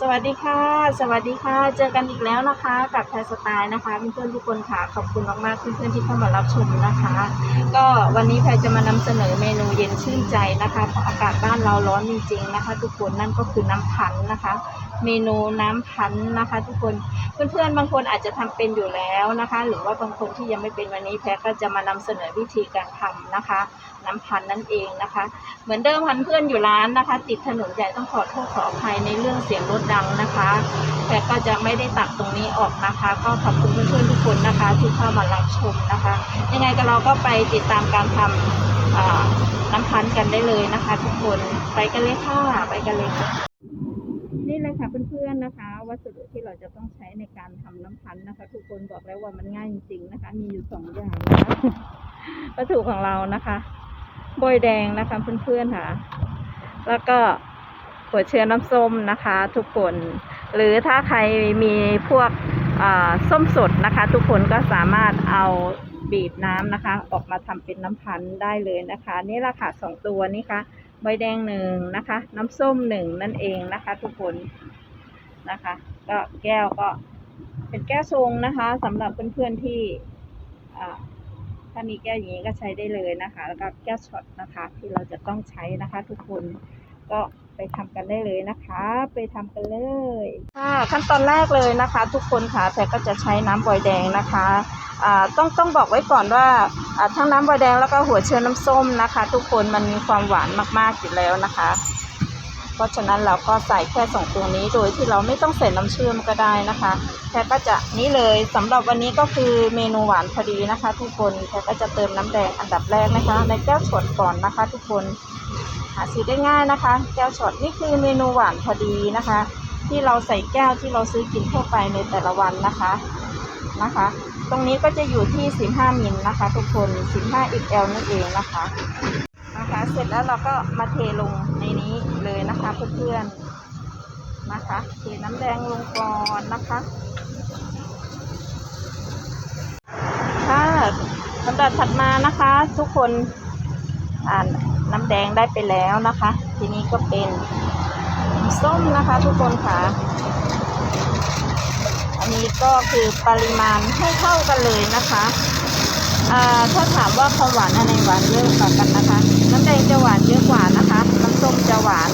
สวัสดีค่ะ สวัสดีค่ะ เจอกันอีกแล้วนะคะ กับแพรสไตล์นะคะเพื่อนๆทุกคนค่ะขอบคุณมากๆเพื่อนๆที่เข้ามารับชมนะคะ ก็วันนี้แพรจะมานำเสนอเมนูเย็นชื่นใจนะคะเพราะอากาศบ้านเราร้อนจริงๆนะคะ ทุกคนนั่นก็คือน้ำพันนะคะ เมนูน้ำพันนะคะ ทุกคนเพื่อนๆบางคนอาจจะทำเป็นอยู่แล้วนะคะ หรือว่าบางคนที่ยังไม่เป็นวันนี้แพรก็จะมานำเสนอวิธีการทำนะคะ น้ำพันนั่นเองนะคะ เหมือนเดิมพันเพื่อนอยู่ร้านนะคะ ติดถนนใหญ่ต้องขอโทษขออภัยในเรื่องเสียงรถดังนะคะแต่ก็จะไม่ได้ตัดตรงนี้ออกนะคะ ก็ขอบคุณเพื่อนๆทุกคนนะคะ ที่เข้ามารับชมนะคะ ยังไงก็เราก็ไปติดตามการทำอ่าน้ำพันกันได้เลยนะคะ ทุกคนไปกันเลยค่ะไปกันเลยค่ะนี่ เลยค่ะเพื่อนๆนะคะ วัสดุที่เราจะต้องใช้ในการทำน้ำพันนะคะ ทุกคนบอกแล้วว่ามันง่ายจริงๆนะคะ มีอยู่สองอย่างนะคะวัตถุของเรานะคะโบยแดงนะคะเพื่อนๆค่ะ แล้วก็หัวเชื้อน้ำส้มนะคะ ทุกคน หรือถ้าใครมีพวกอ่าส้มสดนะคะ ทุกคนก็สามารถเอาบีบน้ำนะคะ ออกมาทำเป็นน้ำพันได้เลยนะคะ นี่แหละค่ะสองตัวนี้ค่ะ ใบแดงหนึ่งนะคะ น้ำส้มหนึ่งนั่นเองนะคะ ทุกคนนะคะ ก็แก้วก็เป็นแก้วทรงนะคะสำหรับเพื่อนๆที่ถ้ามีแก้วอย่างนี้ก็ใช้ได้เลยนะคะ แล้วก็แก้วช็อตนะคะ ที่เราจะต้องใช้นะคะ ทุกคนก็ ไปทำกันได้เลยนะคะ ไปทำกันเลยค่ะขั้นตอนแรกเลยนะคะ ทุกคนค่ะแพรก็จะใช้น้ำบอยแดงนะคะอ่าต้องต้องบอกไว้ก่อนว่าทั้งน้ำบอยแดงแล้วก็หัวเชื้อน้ำส้มนะคะ ทุกคนมันมีความหวานมากๆอยู่แล้วนะคะ เพราะฉะนั้นเราก็ใส่แค่สองตัวนี้โดยที่เราไม่ต้องใส่น้ำเชื่อมก็ได้นะคะแพรก็จะนี่เลยสำหรับวันนี้ก็คือเมนูหวานพอดีนะคะ ทุกคนแพรก็จะเติมน้ำแดงอันดับแรกนะคะ ในแก้วช็อตก่อนนะคะ ทุกคน หาซื้อได้ง่ายนะคะ แก้วช็อตนี่คือเมนูหวานพอดีนะคะ ที่เราใส่แก้วที่เราซื้อกินทั่วไปในแต่ละวันนะคะนะคะ ตรงนี้ก็จะอยู่ที่ 15มิลนะคะ ทุกคน 15 XL นั่นเองนะคะนะคะ เสร็จแล้วเราก็มาเทลงในนี้เลยนะคะเพื่อนๆนะคะ เทน้ำแดงลงก่อนนะคะค่ะลำดับถัดมานะคะ ทุกคนอ่าน น้ำแดงได้ไปแล้วนะคะ ทีนี้ก็เป็นน้ำส้มนะคะทุกคนค่ะ อันนี้ก็คือปริมาณให้เท่ากันเลยนะคะถ้าถามว่าความหวานอันไหนหวานเยอะกว่ากันนะคะ น้ำแดงจะหวานเยอะกว่านะคะ น้ำส้มจะหวาน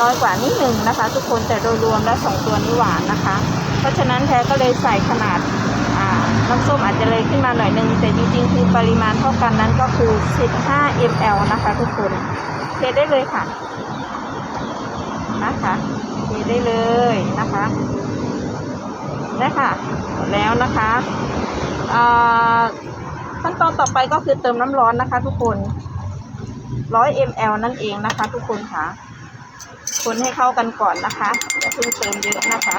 น้อยกว่านิดหนึ่งนะคะ ทุกคนแต่โดยรวมแล้วสองตัวนี้หวานนะคะ เพราะฉะนั้นแท้ก็เลยใส่ขนาด น้ำส้มอาจจะเลยขึ้นมาหน่อยนึง แต่จริงๆ คือปริมาณเท่ากันนั้นก็คือ 15 ml นะคะทุกคนเทได้เลยค่ะ นะคะเทได้เลยนะคะได้ค่ะแล้วนะคะขั้นตอนต่อไปก็คือเติมน้ำร้อนนะคะทุกคน 100 ml นั่นเองนะคะ ทุกคนค่ะ คนให้เข้ากันก่อนนะคะอย่าเพิ่งเติมเยอะนะคะ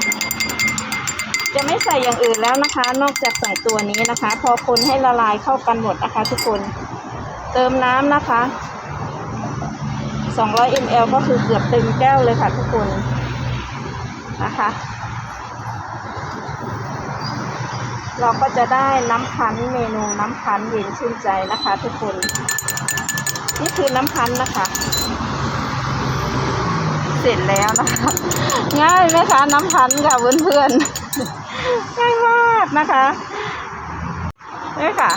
จะไม่ใส่อย่างอื่นแล้วนะคะ นอกจากใส่ตัวนี้นะคะ พอคนให้ละลายเข้ากันหมดนะคะ ทุกคน เติมน้ำนะคะ 200 ml ก็คือเกือบเต็มแก้วเลยค่ะทุกคนนะคะ เราก็จะได้น้ำพันธ์เมนูน้ำพันธ์เย็นชื่นใจนะคะ ทุกคน นี่คือน้ำพันธ์นะคะ เสร็จแล้วนะคะ ง่ายไหมคะน้ำพันธุ์ค่ะเพื่อนๆ ง่ายมากนะคะนี่ค่ะ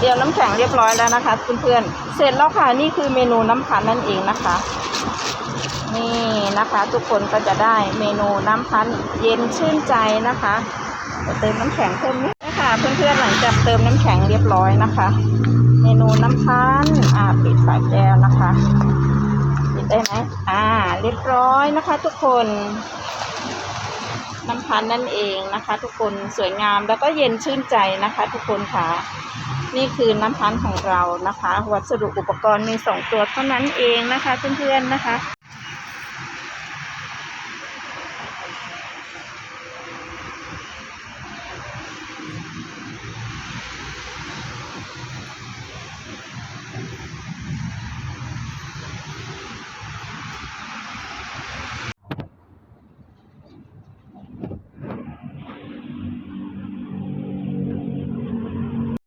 เดี๋ยวน้ำแข็งเรียบร้อยแล้วนะคะเพื่อนๆเสร็จแล้วค่ะนี่คือเมนูน้ำพันนั่นเองนะคะ นี่นะคะ ทุกคนก็จะได้เมนูน้ำพันเย็นชื่นใจนะคะเติมน้ำแข็งเพิ่มนิดนี่ค่ะเพื่อนๆหลังจากเติมน้ำแข็งเรียบร้อยนะคะ เมนูน้ำพันอ่าปิดฝาแก้วนะคะปิดได้ไหมอ่า เรียบร้อยนะคะ ทุกคน น้ำพันนั่นเองนะคะ ทุกคนสวยงามแล้วก็เย็นชื่นใจนะคะ ทุกคนค่ะ นี่คือน้ำพันของเรานะคะ วัสดุอุปกรณ์มีสองตัวเท่านั้นเองนะคะเพื่อนๆนะคะ